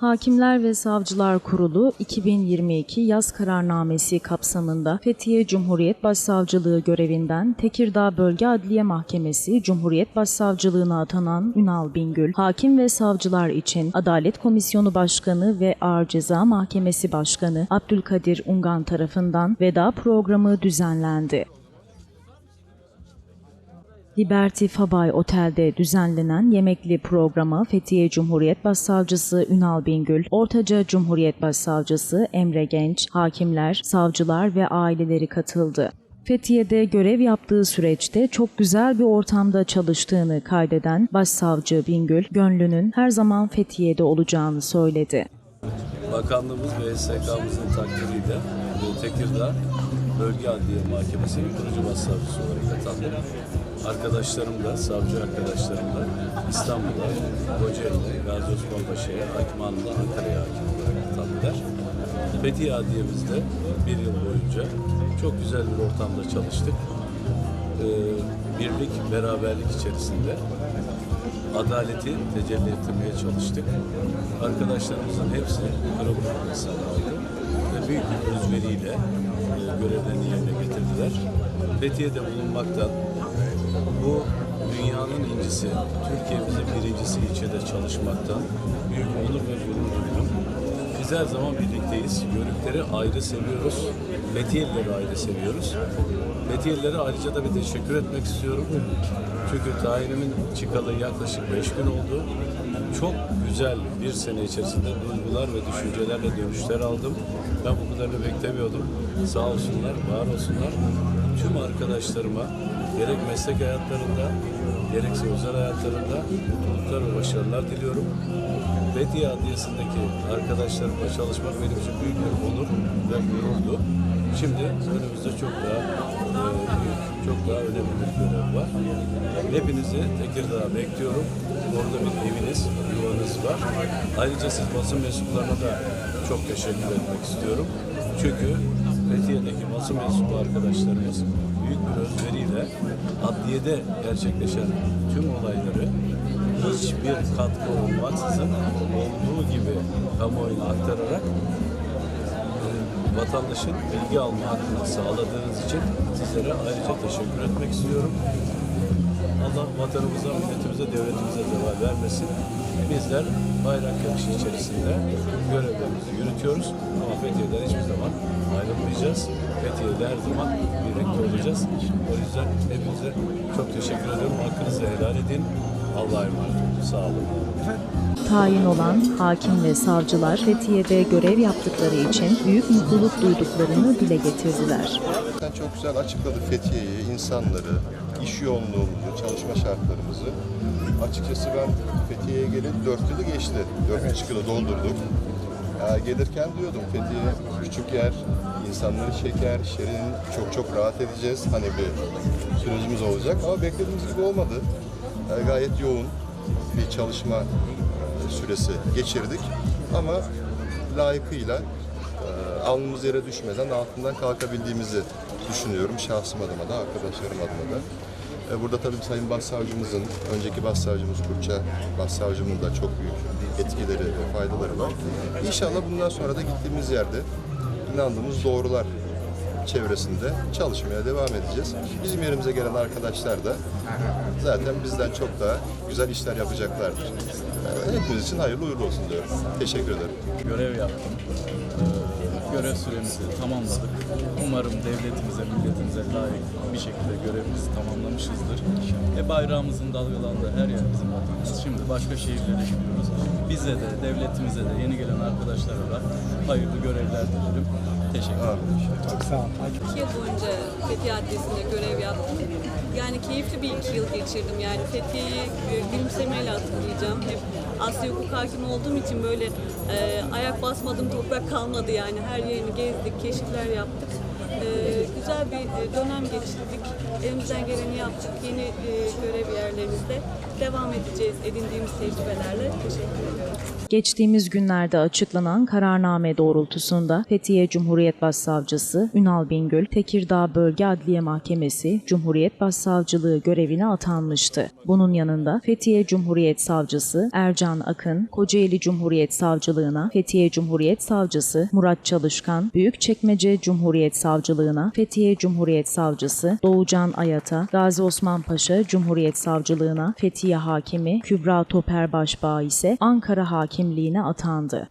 Hakimler ve Savcılar Kurulu 2022 yaz kararnamesi kapsamında Fethiye Cumhuriyet Başsavcılığı görevinden Tekirdağ Bölge Adliye Mahkemesi Cumhuriyet Başsavcılığına atanan Ünal Bingül, hakim ve savcılar için Adalet Komisyonu Başkanı ve Ağır Ceza Mahkemesi Başkanı Abdülkadir Ungan tarafından veda programı düzenlendi. Liberty Fabay Otel'de düzenlenen yemekli programa Fethiye Cumhuriyet Başsavcısı Ünal Bingül, Ortaca Cumhuriyet Başsavcısı Emre Genç, hakimler, savcılar ve aileleri katıldı. Fethiye'de görev yaptığı süreçte çok güzel bir ortamda çalıştığını kaydeden Başsavcı Bingül, gönlünün her zaman Fethiye'de olacağını söyledi. Bakanlığımız ve SK'mızın takdiriyle e, Tekirdağ Bölge Adliye Mahkemesi'nin kurucu başsavcısı olarak atandım. Arkadaşlarım da, savcı arkadaşlarım da İstanbul'a, Kocaeli'ne, Gazi Osman Paşa'ya, Hakim Hanım'da Ankara'ya hakim olarak atandılar. Fethiye Adliyemizde bir yıl boyunca çok güzel bir ortamda çalıştık. Ee, birlik, beraberlik içerisinde adaleti tecelli ettirmeye çalıştık. Arkadaşlarımızın hepsi kırılma insanlardı ve büyük bir özveriyle görevlerini yerine getirdiler. Fethiye'de bulunmaktan bu dünyanın incisi, Türkiye'mizin birincisi ilçede çalışmaktan büyük onur ve gurur duydum. Biz her zaman birlikteyiz. Yörükleri ayrı seviyoruz. Fethiyelileri ayrı seviyoruz. Fethiyelilere ayrıca da bir teşekkür etmek istiyorum. Çünkü tayinimin çıkalı yaklaşık 5 gün oldu. Çok güzel bir sene içerisinde duygular ve düşüncelerle dönüşler aldım. Ben bu kadarını beklemiyordum. Sağ olsunlar, var olsunlar. Tüm arkadaşlarıma gerek meslek hayatlarında gerekse özel hayatlarında mutluluklar ve başarılar diliyorum. Fethiye Adliyesi'ndeki arkadaşlarımla çalışmak benim için büyük bir onur ve gururdu. Şimdi önümüzde çok daha e, çok daha önemli bir görev var. Hepinizi Tekirdağ'a bekliyorum. Orada bir eviniz, yuvanız var. Ayrıca siz basın mensuplarına da çok teşekkür etmek istiyorum. Çünkü Fethiye'deki basın mensubu arkadaşlarımız büyük bir özveriyle adliyede gerçekleşen tüm olayları hiçbir katkı olmaksızın olduğu gibi kamuoyuna aktararak e, vatandaşın bilgi alma hakkını sağladığınız için sizlere ayrıca teşekkür etmek istiyorum. Allah vatanımıza, milletimize, devletimize zeval vermesin. Bizler bayrak yakışı içerisinde görevlerimizi yürütüyoruz ama Fethiye'den hiçbir zaman ayrılmayacağız. Fethiye'de her zaman birlikte olacağız. O yüzden hepinize çok teşekkür ediyorum. Hakkınızı helal edin. Allah'a emanet olun. Sağ olun. Tayin olan hakim ve savcılar Fethiye'de görev yaptıkları için büyük mutluluk duyduklarını dile getirdiler. Sen çok güzel açıkladı Fethiye'yi, insanları, iş yoğunluğumuzu, çalışma şartlarımızı. Açıkçası ben Fethiye'ye geleli 4 yılı geçti. 4,5 yılı doldurduk. Ya gelirken diyordum Fethiye küçük yer, insanları şeker, şerin, çok çok rahat edeceğiz. Hani bir sürecimiz olacak ama beklediğimiz gibi olmadı. Ya gayet yoğun bir çalışma e, süresi geçirdik ama layıkıyla e, alnımız yere düşmeden altından kalkabildiğimizi düşünüyorum. Şahsım adıma da, arkadaşlarım adına da. E, Burada tabii Sayın Başsavcımızın, önceki Başsavcımız Kurtça Başsavcımın da çok büyük etkileri ve faydaları var. İnşallah bundan sonra da gittiğimiz yerde inandığımız doğrular çevresinde çalışmaya devam edeceğiz. Bizim yerimize gelen arkadaşlar da zaten bizden çok daha güzel işler yapacaklardır. E, Hepimiz için hayırlı uğurlu olsun diyorum. Teşekkür ederim. görev yaptım. Ee, Görev süremizi tamamladık. Umarım devletimize, milletimize layık bir şekilde görevimizi tamamlamışızdır. E bayrağımızın dalgalandığı her yer bizim vatanımız. Şimdi başka şehirlere gidiyoruz. Bize de, devletimize de, yeni gelen arkadaşlara da hayırlı görevler dilerim. Teşekkür ederim. İki yıl boyunca Fethiye Adliyesi'nde görev yaptım. Yani keyifli bir iki yıl geçirdim. Yani Fethiye'yi e, gülümsemeyle hatırlayacağım. Hep Asya hukuk hakimi olduğum için böyle e, ayak basmadım toprak kalmadı yani. Her yerini gezdik, keşifler yaptık. E, güzel bir e, dönem geçirdik. Elimizden geleni yaptık. Yeni e, görev yerlerimizde devam edeceğiz edindiğimiz tecrübelerle. Teşekkür ediyorum. Geçtiğimiz günlerde açıklanan kararname doğrultusunda Fethiye Cumhuriyet Başsavcısı Ünal Bingöl, Tekirdağ Bölge Adliye Mahkemesi Cumhuriyet Başsavcılığı görevine atanmıştı. Bunun yanında Fethiye Cumhuriyet Savcısı Ercan Akın, Kocaeli Cumhuriyet Savcılığına Fethiye Cumhuriyet Savcısı Murat Çalışkan, Büyükçekmece Cumhuriyet Savcılığına Fethiye Cumhuriyet Savcısı Doğucan Ayata, Gazi Osman Paşa Cumhuriyet Savcılığına Fethiye Hakimi Kübra Toper Başbağ ise Ankara Hakimliğine atandı.